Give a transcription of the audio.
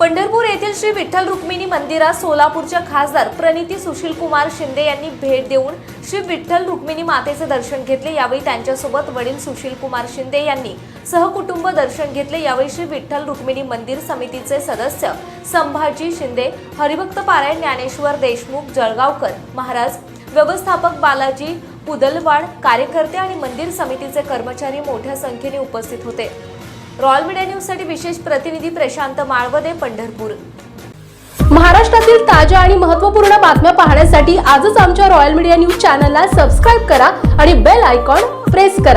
पंढरपूर येथील श्री विठ्ठल रुक्मिणी मंदिरात सोलापूरच्या खासदार प्रणिती सुशील कुमार शिंदे यांनी भेट देऊन श्री विठ्ठल रुक्मिणी मातेचे दर्शन घेतले. यावेळी त्यांच्यासोबत वडील सुशील कुमार शिंदे यांनी सहकुटुंब दर्शन घेतले. यावेळी श्री विठ्ठल रुक्मिणी मंदिर समितीचे सदस्य संभाजी शिंदे हरिभक्त पारायण ज्ञानेश्वर देशमुख जळगावकर महाराज व्यवस्थापक बालाजी पुदलवाड कार्यकर्ते आणि मंदिर समितीचे कर्मचारी मोठ्या संख्येने उपस्थित होते. रॉयल मीडिया न्यूजसाठी विशेष प्रतिनिधी प्रशांत माळवदे पंढरपूर. महाराष्ट्रातील ताज्या आणि महत्त्वपूर्ण बातम्या पाहण्यासाठी आजच आमच्या रॉयल मीडिया न्यूज चॅनलला सबस्क्राईब करा आणि बेल आयकॉन प्रेस करा.